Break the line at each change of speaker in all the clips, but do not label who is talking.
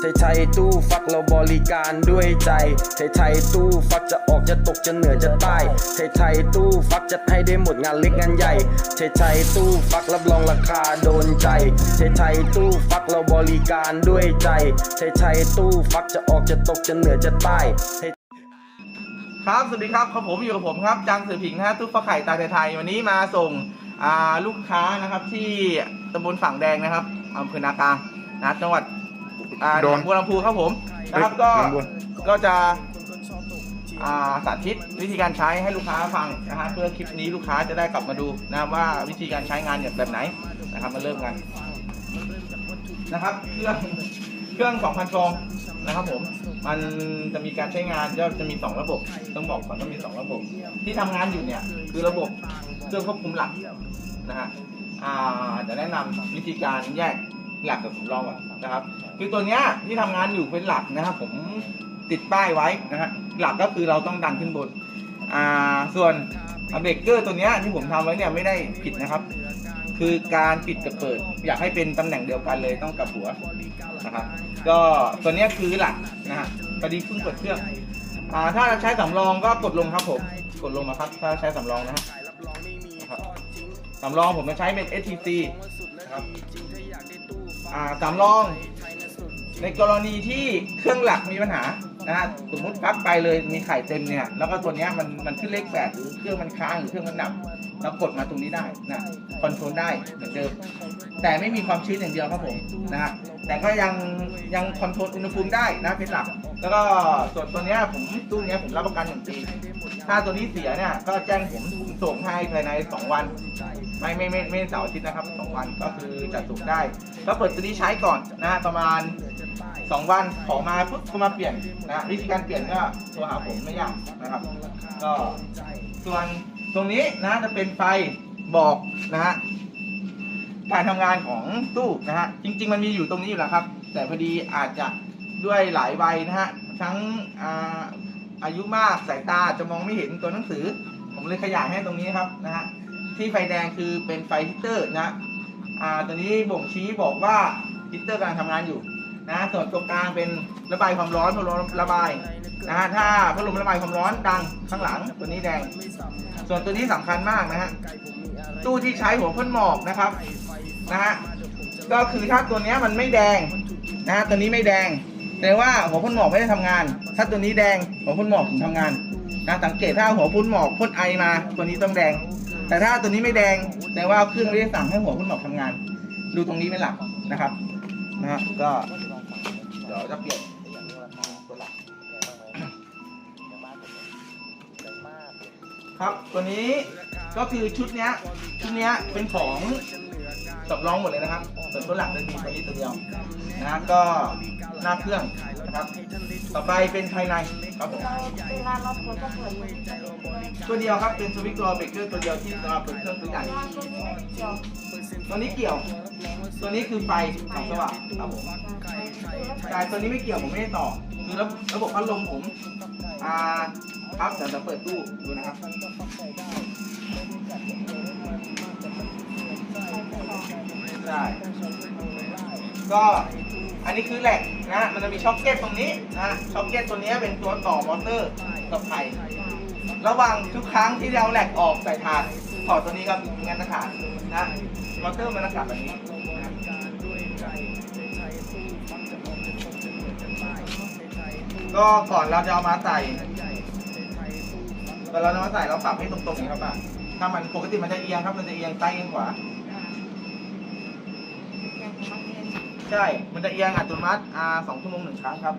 ไทยไทยตู้ฟักเราบริการด้วยใจ ไทยไทยตู้ฟักจะออกจะตกจะเหนือจะใต้ ไทยไทยตู้ฟักจัดให้ได้หมดงานเล็กงานใหญ่ ไทยไทยตู้ฟักรับรองราคาโดนใจ ไทยไทยตู้ฟักเราบริการด้วยใจ ไทยไทยตู้ฟักจะออกจะตกจะเหนือจะใต้
ครับ สวัสดีครับครับผมอยู่กับผมครับ จังสือผิงนะฮะตู้ฟักไข่ตาไทยๆวันนี้มาส่งลูกค้านะครับที่ตำบลฝั่งแดงนะครับอำเภอนากานะจังหวัด อ่า
โดน
หนองบัวลำพูครับผมนะครับก็
หนองบัว
ก็จะอ่าสาธิตวิธีการใช้ให้ลูกค้าฟังนะฮะเพื่อคลิปนี้ลูกค้าจะได้กลับมาดูนะครับว่าวิธีการใช้งานเนี่ยแบบไหนนะครับมาเริ่มกันนะครับเครื่องเครื่อง2,000ฟองนะครับผมมันจะมีการใช้งานก็จะมี2ระบบต้องบอกก่อนว่ามี2ระบบ ที่ทำงานอยู่เนี่ยคือระบบเครื่องควบคุมหลัก นะฮะอ่าจะแนะนำวิธีการแยก หลักกับสำรองก่อนนะครับ คือตัวเนี้ยที่ทำงานอยู่เป็นหลักนะครับ ผมติดป้ายไว้นะฮะหลักก็คือเราต้องดันขึ้นบนอ่าส่วนเบรกเกอร์ตัวเนี้ยที่ผมทำไว้เนี่ยไม่ได้ผิดนะครับ คือการปิดกับเปิด อยากให้เป็นตำแหน่งเดียวกันเลยต้องกับหัวนะครับ ก็ตัวเนี้ยคือหลักนะฮะพอดีเพิ่งเปิดเครื่องอ่าถ้าใช้สำรองก็กดลงครับผมกดลงมาครับถ้าใช้สำรองนะฮะนะครับสำรองผมจะใช้เป็น STC นะครับ อ่าสำรอง ในกรณีที่เครื่องหลักมีปัญหานะฮะสมมติปั๊กไปเลยมีไข่เต็มเนี่ยแล้วก็ตัวเนี้ยมันมันขึ้นเลขแปดหรือเครื่องมันค้างหรือเครื่องมันดับเรากดมาตรงนี้ได้นะคอนโทรลได้เหมือนเดิม แต่ไม่มีความชื้นอย่างเดียวครับผมนะฮะแต่ก็ยังยังคอนโทรลอุณหภูมิได้นะเป็นหลัก แล้วก็ส่วนตัวเนี้ยผมตู้เนี้ยผมรับประกันหนึ่งปีถ้าตัวนี้เสียเนี่ยก็แจ้งผมผมส่งให้ภายใน 2 วัน ไม่ไม่ไม่ไม่เสาร์อาทิตย์นะครับสองวันก็คือจัดส่งได้ ก็เปิดตัวนี้ใช้ก่อนนะฮะประมาณ 2 วันของมาปุ๊บก็มาเปลี่ยนนะวิธีการเปลี่ยนก็โทรหาผมไม่ยากนะครับ ก็ส่วนตรงนี้นะจะเป็นไฟบอกนะฮะการทำงานของตู้นะฮะจริง ๆ มันมีอยู่ตรงนี้อยู่แล้วครับ แต่พอดีอาจจะด้วยหลายวัยนะฮะทั้งอาอายุมากสายตาจะมองไม่เห็นตัวหนังสือ ผมเลยขยายให้ตรงนี้ครับนะฮะ ที่ไฟแดงคือเป็นไฟฮิตเตอร์นะอ่าตัวนี้บ่งชี้บอกว่าฮิตเตอร์กำลังทำงานอยู่นะส่วนตัวกลางเป็นระบายความร้อนพัดลมระบายนะฮะถ้าพัดลมระบายความร้อนดังข้างหลังตัวนี้แดง ส่วนตัวนี้สำคัญมากนะฮะตู้ที่ใช้หัวพ่นหมอกนะครับนะฮะก็คือถ้าตัวนี้มันไม่แดงนะฮะตัวนี้ไม่แดงแปลว่าหัวพ่นหมอกไม่ได้ทำงาน ถ้าตัวนี้แดงหัวพ่นหมอกถึงทำงานนะสังเกตถ้าหัวพ่นหมอกพ่นไอมา ตัวนี้ต้องแดง แต่ถ้าตัวนี้ไม่แดงแปลว่าเครื่องไม่ได้สั่งให้หัวพ่นหมอกทำงาน ดูตรงนี้เป็นหลักนะครับนะฮะก็เดี๋ยวจะเปลี่ยนตัวหลักครับตัวนี้ก็คือชุดเนี้ยชุดเนี้ยเป็นของสำรองหมดเลยนะครับส่วนตัวหลักจะมีตัวนี้ตัวเดียวนะก็หน้าเครื่อง นะครับ ต่อไปเป็นภายในครับผม
เวลาเราเปิดก็เปิดอยู่
ตัวเดียวครับเป็นสวิตช์ตัวเบรกเกอร์ตัวเดียวที่สำหรับเปิดเครื่องตัวใหญ่
งานตัวนี้เกี่ยว
ตัวนี้เกี่ยว ตัวนี้คือไฟสองสว่างครับผมแต่ตัวนี้ไม่เกี่ยวผมไม่ได้ต่อ คือระระบบพัดลมผม อ่าครับเดี๋ยวจะเปิดตู้ดูนะครับได้ก็ อันนี้คือแหลกนะ มันจะมีช็อคเก็ตตรงนี้นะช็อคเก็ตตัวนี้เป็นตัวต่อมอเตอร์กับไผ่ระหว่างทุกครั้งที่เราแหลกออกใส่ถาดถอดตัวนี้ครับงานถาดนะมอเตอร์มันจะกลับแบบนี้ก็ก่อนเราจะเอามาใส่ก่อนเราจะมาใส่เราปรับให้ตรงๆนี้ครับป่ะถ้ามันปกติมันจะเอียงครับ มันจะเอียงใต้เอียงขวา
อย่างของมันเอง
ใช่ มันจะเอียงอัตโนมัติอ่าสองชั่วโมงหนึ่งครั้งครับ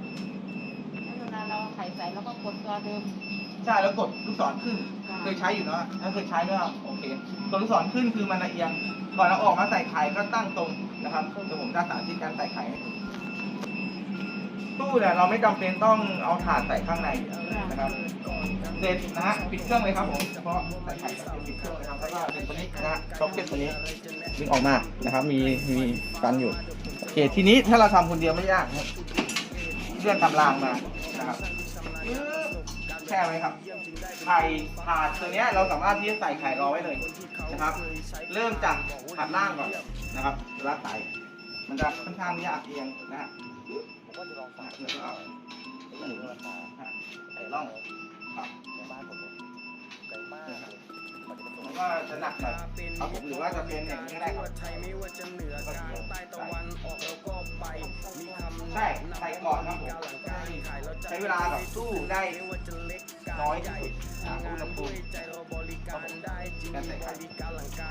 เวลาเราไข่ใส่แล้วก็กดตัวเดิม
ใช่แล้วกดลูกศรขึ้นเคยใช้อยู่เนอะถ้าเคยใช้ก็โอเคตัวลูกศรขึ้นคือมันละเอียง ก่อนเราออกมาใส่ไข่ก็ตั้งตรงนะครับเดี๋ยวผมจะสาธิตการใส่ไข่ให้ดูตู้เนี่ยเราไม่จำเป็นต้องเอาถาดใส่ข้างในนะครับเสร็จนะฮะปิดเครื่องเลยครับผมเฉพาะใส่ไข่ก็ปิดเครื่องนะครับแล้วก็เป็นตัวนี้นะฮะช็อคเก็ตตัวนี้ดึงออกมานะครับ มีมีกันอยู่ โอเคทีนี้ถ้าเราทำคนเดียวไม่ยากครับเลื่อนตำรางมานะครับแช่ไว้ครับไข่ถาดตัวเนี้ยเราสามารถที่จะใส่ไข่รอไว้เลยนะครับ เริ่มจากถาดล่างก่อนนะครับลาดไข่มันจะค่อนข้างยากเอียงนะฮะแล้วก็หมุนใส่ร่องครับ แล้วก็จะหนักหน่อยครับผมหรือว่าจะเป็นอย่างนี้ก็ได้ครับใช่ใส่ก่อนครับผมใช้เวลาแบบสู้ได้น้อยที่สุดนะอุณหภูมิครับผมการใส่ไข่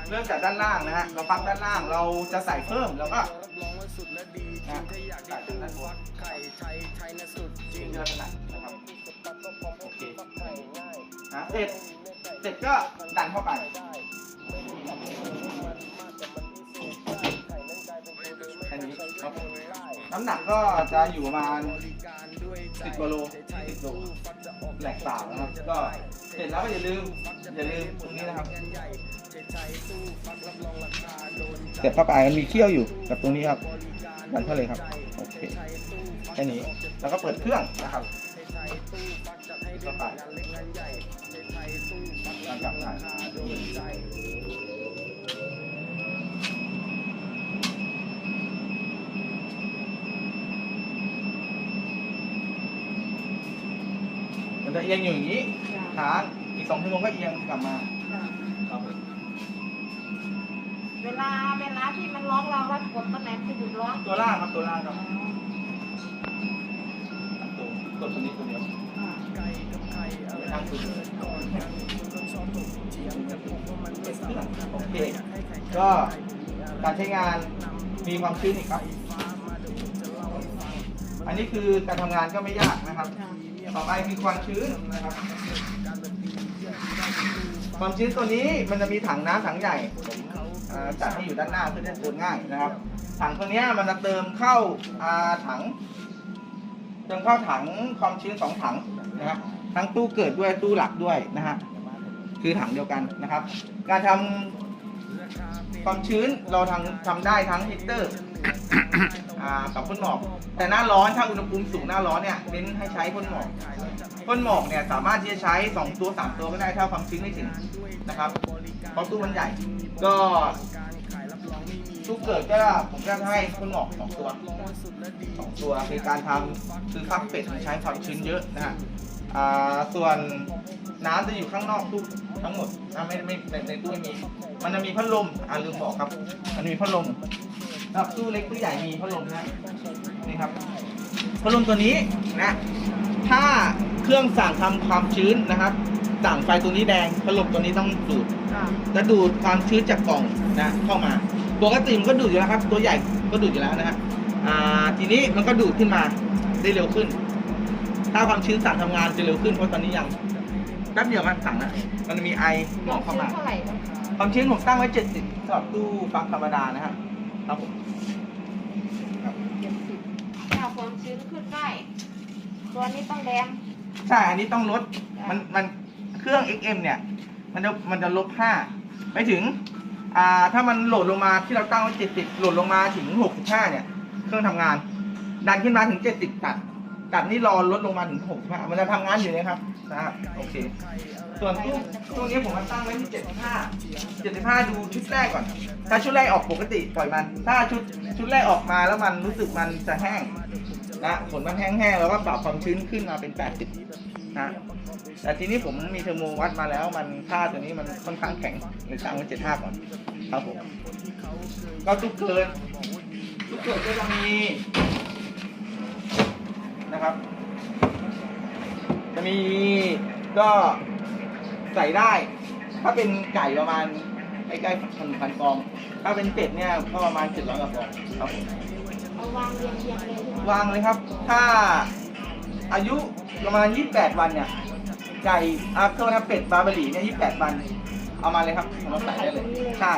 เริ่มจากด้านล่างนะฮะเราฟักด้านล่างเราจะใส่เพิ่มแล้วก็นะใส่ด้านบนที่เดือนหนักนะครับโอเคนะเสร็จ เสร็จก็ดันเข้าไปแค่นี้ครับน้ำหนักก็จะอยู่ประมาณ10กิโล20โลแหลกเปล่านะครับ ก็เสร็จแล้วก็อย่าลืม อย่าลืมตรงนี้นะครับเก็บเข้าไปมันมีเขี้ยวอยู่กับตรงนี้ครับดันเข้าเลยครับ โอเค แค่นี้ แล้วก็เปิดเครื่องนะครับ เข้าไปหลังจากนั้นมันจะเอียงอยู่อย่างนี้ค้างอีกสองชั่วโมงก็เอียงกลับมาครับผม
เวลาเวลาที่มันร้องเราว่ากดตรงไหนคือหยุดร้อง
ตัวล่างครับตัวล่างครับตัวตัวตัวนี้ตัวเดียว ไม่ทำตัวเดียโอเค ก็การใช้งานมีความชื้นอีกครับ อันนี้คือการทำงานก็ไม่ยากนะครับ ต่อไปคือความชื้นนะครับ ความชื้นตัวนี้มันจะมีถังน้ำถังใหญ่จัดให้อยู่ด้านหน้าเพื่อจะเติมง่ายนะครับ ถังตัวนี้มันจะเติมเข้าอาถัง เติมเข้าถังความชื้นสองถังนะครับ ทั้งตู้เกิดด้วยตู้หลักด้วยนะฮะคือถังเดียวกันนะครับ การทำความชื้นเราทำทำได้ทั้งฮีตเตอร์อ่ากับพ่นหมอก แต่หน้าร้อนถ้าอุณหภูมิสูงหน้าร้อนเนี่ยเน้นให้ใช้พ่นหมอกพ่นหมอกเนี่ยสามารถที่จะใช้ 2 ตัว 3 ตัวก็ได้ถ้าความชื้นไม่ถึงนะครับเพราะตู้มันใหญ่ ก็ตู้เกิดก็ผมก็ให้พ่นหมอกสองตัวสองตัวคือการทำคือฟักเป็ดใช้ความชื้นเยอะนะฮะ อ่าส่วนน้ำจะอยู่ข้างนอกตู้ทั้งหมดนะไม่ไม่ในในตู้ไม่มี มันจะมีพัดลมอ่าลืมบอกครับ มันมีพัดลมสำหรับตู้เล็กตู้ใหญ่มีพัดลมนะนี่ครับพัดลมตัวนี้นะ ถ้าเครื่องสั่งทำความชื้นนะครับ สั่งไฟตัวนี้แดงพัดลมตัวนี้ต้องดูดจะดูดความชื้นจากกล่องนะเข้ามาปกติมันก็ดูดอยู่แล้วครับ ตัวใหญ่ก็ดูดอยู่แล้วนะฮะอ่าทีนี้มันก็ดูดขึ้นมาได้เร็วขึ้น ถ้าความชื้นสั่งทำงานจะเร็วขึ้นเพราะตอนนี้ยังแป๊บเดียวมันสั่งนะมันจะมีไอหมอกเข้ามา
เท่าไหร่คะ
ความชื้นผมตั้งไว้ 70สำหรับตู้ฟักธรรมดานะครับครับผม
เจ็ดสิบถ้าความชื้นขึ้นได้ ตัวนี้ต้องแดง
ใช่อันนี้ต้องลดมันมันเครื่อง XM เนี่ย มันจะมันจะลบ5ไม่ถึง อ่าถ้ามันโหลดลงมาที่เราตั้งไว้ 70โหลดลงมาถึง 65เนี่ย เครื่องทำงาน ดันขึ้นมาถึง 70ตัด ตัดนี่รอลดลงมาถึง65มันจะทำงานอยู่นะครับนะครับโอเค ส่วนตู้ตู้นี้ผมมาตั้งไว้ที่75 75ดูชุดแรกก่อน ถ้าชุดแรกออกปกติปล่อยมัน ถ้าชุดชุดแรกออกมาแล้วมันรู้สึกมันจะแห้งนะผลมันแห้งๆแล้วก็ปรับความชื้นขึ้นมาเป็น80นะแต่ทีนี้ผมมีเทอร์โมวัดมาแล้ว มันค่าตัวนี้มันค่อนข้างแข็งเลยตั้งไว้75ก่อนครับผมก็ทุกเกินทุกเกินก็จะมี นะครับ จะมีก็ใส่ได้ ถ้าเป็นไก่ประมาณใกล้ๆพันพันฟอง ถ้าเป็นเป็ดเนี่ยก็ประมาณ700กว่าฟองครับผม
เอาวางเรียงเรียงเลยใช่ไหม
วางเลยครับ ถ้าอายุประมาณ 28 วันเนี่ย ไก่อาโทษนะเป็ดบาร์เบอรี่เนี่ย28 วัน เอามาเลยครับเอามาใส่ได้เลย ใช่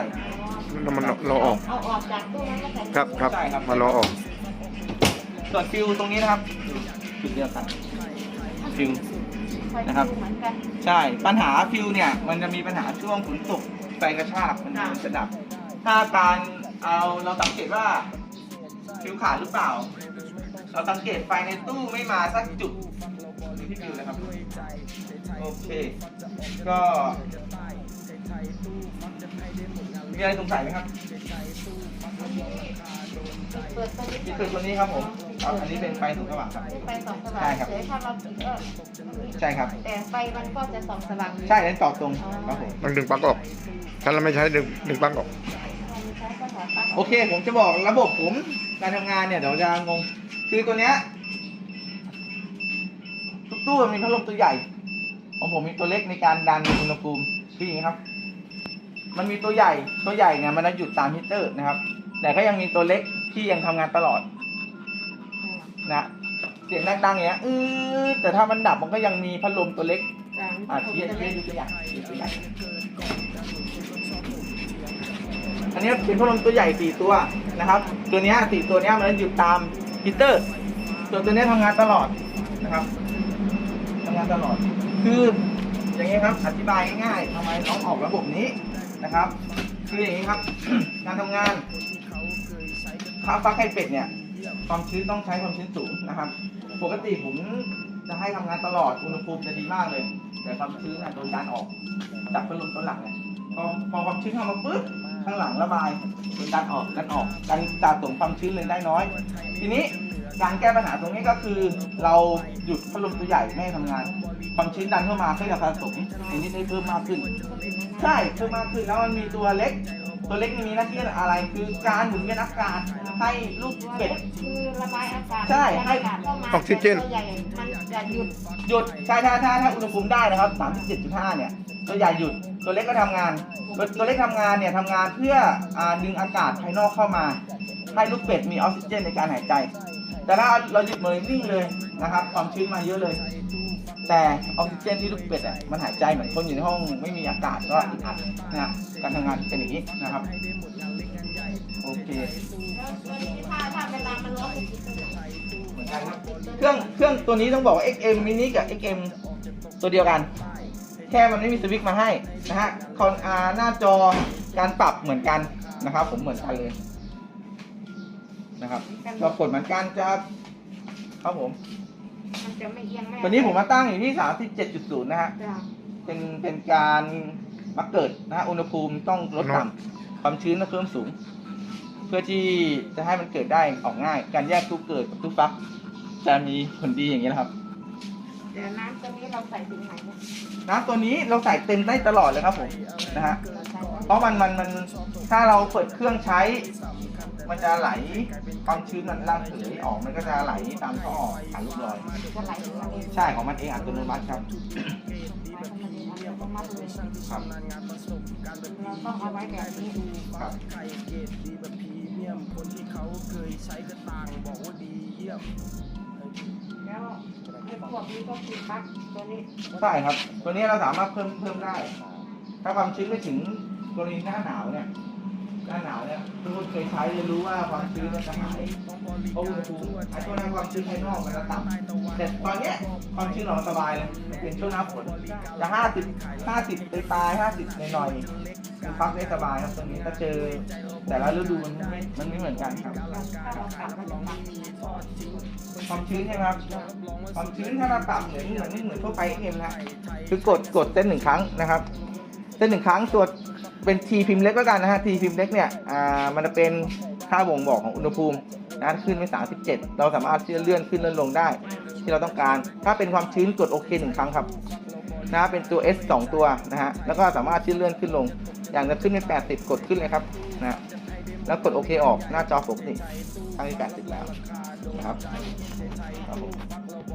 เรามันเราออก
เอาออกจากตู้นั้นก็ใส่
ครับครับ
ใช่ครับ
มารอออก
ส่วนฟิวตรงนี้นะครับ จุดเดียวกันฟิวนะครับ
เหมือนกัน
ใช่ปัญหาฟิวเนี่ย มันจะมีปัญหาช่วงฝนตกไฟกระชากมันจะดับ ถ้าการเอาเราสังเกตว่าฟิวขาดหรือเปล่า เราสังเกตไฟในตู้ไม่มาสักจุดดูที่ฟิวนะครับ โอเค ก็ มีอะไรสงสัยไหมครับ
เปิดตัวนี้
นี่คือตัวนี้ครับผมครับอันนี้เป็นไฟสูงสว่างครับ
ไฟสองสว่าง
ใช่ครับ
เฉยถ้าเราปิดก็
ใช่ครับ
แต่ไฟมันก็จะส่องสว่าง
ใช่นั้นต่อตรงครับผม
ต้องดึงปลั๊กออก ถ้าเราไม่ใช้ดึงดึงปลั๊กออก
มันใช้ก็ถอดปลั๊ก
โอเค ผมจะบอกระบบผมการทำงานเนี่ยเดี๋ยวจะงง คือตัวเนี้ยทุกตู้มันมีพัดลมตัวใหญ่ ของผมมีตัวเล็กในการดันอุณหภูมิคืออย่างนี้ครับ มันมีตัวใหญ่ตัวใหญ่เนี่ยมันจะหยุดตามฮีตเตอร์นะครับ แต่ก็ยังมีตัวเล็กที่ยังทำงานตลอดนะเสียงดังๆอย่างเงี้ยอือแต่ถ้ามันดับมันก็ยังมีพัดลมตัวเล็ก
จ้ะ
อะเทียบเทียบดูตัวอย่างดูตัวอย่างอันนี้เป็นพัดลมตัวใหญ่สี่ตัวนะครับ ตัวเนี้ยสี่ตัวเนี้ยมันอยู่ตามฮีตเตอร์ส่วนตัวเนี้ยทำงานตลอดนะครับทำงานตลอดคืออย่างนี้ครับ อธิบายง่ายๆทำไมต้องออกระบบนี้ นะครับ คืออย่างนี้ครับ การทำงานข้าวฟักไข่เป็ดเนี่ย ความชื้นต้องใช้ความชื้นสูงนะครับ ปกติผมจะให้ทำงานตลอด อุณหภูมิจะดีมากเลย แต่ความชื้นอะโดนดันออก จากพัดลมตัวหลักเนี่ยพอพอความชื้นเข้ามาปุ๊บข้างหลังระบายโดนดันออกดันออกการสะสมความชื้นเลยได้น้อย ทีนี้ การแก้ปัญหาตรงนี้ก็คือ เราหยุดพัดลมตัวใหญ่ไม่ให้ทำงานความชื้นดันเข้ามาก็จะสะสมอันนี้ได้เพิ่มมากขึ้น ใช่เพิ่มมากขึ้นแล้วมันมีตัวเล็ก ตัวเล็กมีหน้าที่อะไร คือการหมุนเวียนอากาศให้ลูกเป็ด
คือระบายอากาศ
ใช่ให้
อากาศเข้ามา
ออกซิเจน
ตัวใหญ่มันจะหยุด
หยุดใช่ถ้าถ้าถ้าอุณหภูมิได้นะครับ37.5เนี่ยตัวใหญ่หยุดตัวเล็กก็ทำงานตัวตัวเล็กทำงานเนี่ยทำงานเพื่ออ่าดึงอากาศภายนอกเข้ามา ให้ลูกเป็ดมีออกซิเจนในการหายใจ แต่ถ้าเราหยุดมือนิ่งเลยนะครับ ความชื้นมาเยอะเลย แต่ออกซิเจนที่ลูกเป็ดอะมันหายใจเหมือนคนอยู่ในห้องไม่มีอากาศก็อึดอัดนะครับการทำงานเป็นอย่างนี้นะครับโอเค
แล้วตัวนี้ถ้าถ้าเวลามันร้อนจะติดตรงไหน
เหมือนกันครับเครื่องเครื่องตัวนี้ต้องบอกว่า XM mini กับ XM ตัวเดียวกัน แค่มันไม่มีสวิตช์มาให้นะฮะคอนอาหน้าจอการปรับเหมือนกันนะครับ ผมเหมือนกันเลย นะครับเรากดเหมือนกันจะครับผม
มันจะไม่เอียงไม่
ตัวนี้ผมมาตั้งอยู่ที่ 37.0 นะฮะ
จ้ะ
เป็นเป็นการมาเกิดนะฮะอุณหภูมิต้องลดต่ำความชื้นต้องเพิ่มสูง เพื่อที่จะให้มันเกิดได้ออกง่าย การแยกตู้เกิดกับตู้ฟัก จะมีผลดีอย่างนี้ยนะครับ
เดี๋ยวน้ำตัวนี้เราใส่ถึงไหนเนี่ย
น้ำตัวนี้เราใส่เต็มได้ตลอดเลยครับผมนะฮะ
เราใส่
เพราะมันมันมันถ้าเราเปิดเครื่องใช้ มันจะไหลความชื้นมันระเหยออกมันก็จะไหลตามท่อผ่านลูกลอย
จะไหลถึงอันนี้
ใช่ของมันเองอัตโนมัติครับ
ไหลของมันเองอัตโนมัติเลย
ครับ
เราต้องเอาไว้แบบนี้
ครับ
แล้วไอ้ พวกนี้ก็คือปลั๊กตัวนี้
ใช่ครับ ตัวนี้เราสามารถเพิ่มเพิ่มได้ ถ้าความชื้นไม่ถึงกรณีหน้าหนาวเนี่ย น้าหนาวเนี่ยทุกคนเคยใช้จะรู้ว่าความชื้นมันจะหายเพราะอุณหภูมิไอ้ช่วงนั้นความชื้นภายนอกมันจะต่ำแต่ตอนเนี้ยความชื้นเราสบายเลยเป็นช่วงหน้าฝนจะห้าสิบห้าสิบไปปลายห้าสิบหน่อยๆคือพักได้สบายครับตรงนี้ถ้าเจอ แต่ละฤดูมันไม่มันไม่เหมือนกันครับความชื้นใช่ไหมครับความชื้นถ้าเราต่ำเหมือนเหมือนเหมือนทั่วไปเอ็มนะคือกดกดเส้นหนึ่งครั้งนะครับเส้นหนึ่งครั้งตัว เป็นทีพิมพ์เล็กแล้วกันนะฮะทีพิมพ์เล็กเนี่ยอ่ามันจะเป็นค่าบ่งบอกของอุณหภูมินะขึ้นไป37 เราสามารถที่จะเลื่อนขึ้นเลื่อนลงได้ ที่เราต้องการ ถ้าเป็นความชื้นกดโอเคหนึ่งครั้งครับนะเป็นตัว S สองตัวนะฮะแล้วก็สามารถที่เลื่อนขึ้นลง อย่างจะขึ้นเป็น80 กดขึ้นเลยครับนะแล้วกดโอเคออกหน้าจอปกติทั้งที่80 แล้วนะครับครับผม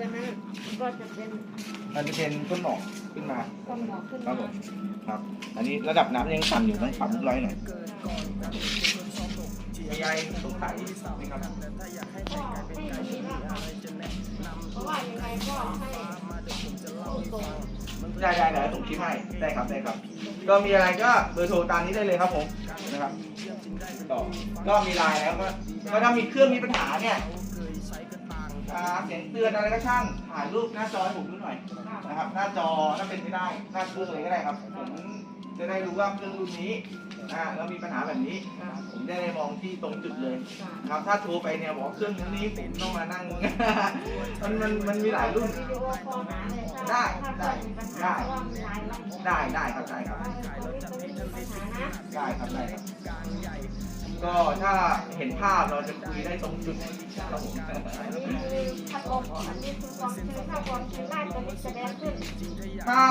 ตั
วนั้นก็จะเป็น
มันจะเป็นต้นหมอกขึ้นมา
ต้นหมอกขึ้น
ครั
มา
บผมครับ อันนี้ระดับน้ำยังต่ำอยู่ต้องปรับลูกร้อยหน่อยมีอะไรสงสัยไหมครับ
ก็ให้มันมีราคาเพราะว่ายังไงก็ให้ผู้ส่ง
ได้ได้เดี๋ยวส่งคลิปให้ได้ครับได้ครับ
ส่ง
ก็มีอะไรก็เบอร์โทรตามนี้ได้เลยครับผมนะครับก็ก็มีไลน์แล้วก็ก็ถ้ามีเครื่องมีปัญหาเนี่ย อ่าเสียงเตือนอะไรก็ช่างถ่ายรูปหน้าจอให้ผมดูหน่อยนะครับ หน้าจอถ้าเป็นไม่ได้หน้าเครื่องอะไรก็ได้ครับผมจะได้รู้ว่าเครื่องรุ่นนี้อ่าแล้วมีปัญหาแบบนี้ ผมได้มองที่ตรงจุดเลยครับถ้าโทรไปเนี่ยบอกเครื่องนี้ผมต้องมานั่งมันมันมันมีหลายรุ่น ได้ได้ได้ได้ได้ครับได้ครับได้ครับได้ครับ ก็ถ้าเห็นภาพเราจะคุยได้ตรงจุดครับผม
อันนี้คือพัดลมอันนี้คือความชื้นถ้าความชื้นได้ตัวนี้จะแดงขึ้น
ถ้า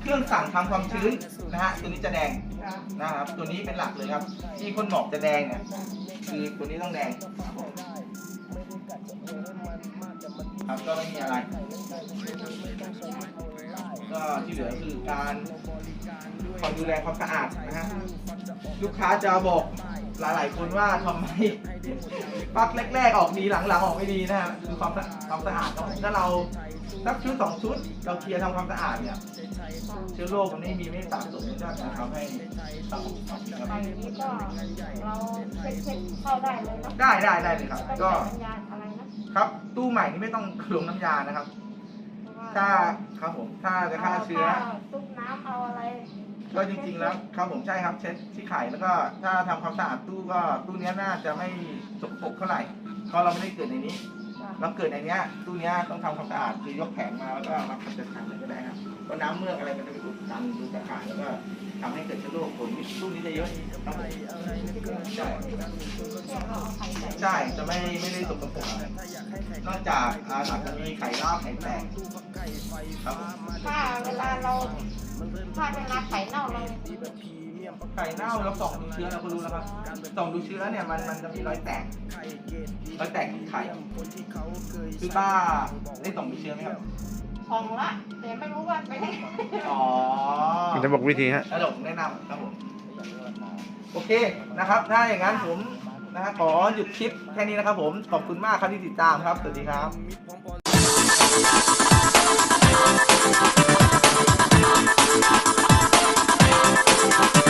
เครื่องสั่งทำความชื้นนะฮะตัวนี้จะแดงนะครับตัวนี้เป็นหลักเลยครับ ที่คนบอกจะแดงเนี่ยคือตัวนี้ต้องแดงครับก็ไม่มีอะไร ก็ที่เหลือคือการคอยดูแลความสะอาดนะฮะลูกค้าจะบอกหลาย ๆ คนว่าทำไมปลั๊กแรก ๆ ออกดีหลัง ๆ ออกไม่ดีนะฮะคือความสะความสะอาดครับผมถ้าเราสักชุดสองชุด เราเคลียร์ทำความสะอาดเนี่ยเชื้อโรคมันไม่มีไม่สะสมมันก็จะทำให้เราครับ
ไปนี้ก็เราเช็คเช็คเข้าได้เลยเนาะ
ได้ได้ได้เลยครับ
ไม่
ก็
ต้องใส่สัญญาณอะไรนะครับ
ตู้ใหม่นี่ไม่ต้องลงน้ำยานะครับ
เพราะว่า
ถ้าครับผมถ้าจะฆ่าเชื้อา
ตุ๊กน้ำเอาอะไร
ก็จริงๆแล้วครับผมใช่ครับเช็ดที่ไข่แล้วก็ถ้าทำความสะอาดตู้ก็ตู้เนี้ยน่าจะไม่สกปรกเท่าไหร่เพราะเราไม่ได้เกิดในนี้ เราเกิดในเนี้ยตู้เนี้ยต้องทำความสะอาดคือยกแผงมาแล้วก็มาขัดจัดการเลยก็ได้ครับเพราะน้ำเมือกอะไรมันจะไปอุดตันดูตะข่ายแล้วก็ ทำให้เกิดเชื้อโรคผลตู้นี้จะเยอะครับผมใช่
แค่เราเอาไข่ใส่
ใช่จะไม่ไม่ได้สกปรกนอกจากอาอาจจะมีไข่ลาบไข่แตกครับผม
ถ้าเวลาเราถ้าเวลาไข่เน่าเรา
ไข่เน่าเราส่องดูเชื้อเราก็รู้แล้วครับส่องดูเชื้อเนี่ยมันมันจะมีรอยแตกรอยแตกที่ไข่คือป้าได้ส่องดูเชื้อไหมครับ
พองละแต่ไม่รู้ว่าไปได้
อ๋อ
มันจะบอกวิธีฮะ
แล้วผมแนะนำครับผม โอเคนะครับ ถ้าอย่างนั้นผมนะฮะขอหยุดคลิปแค่นี้นะครับผม ขอบคุณมากครับที่ติดตามครับ สวัสดีครับ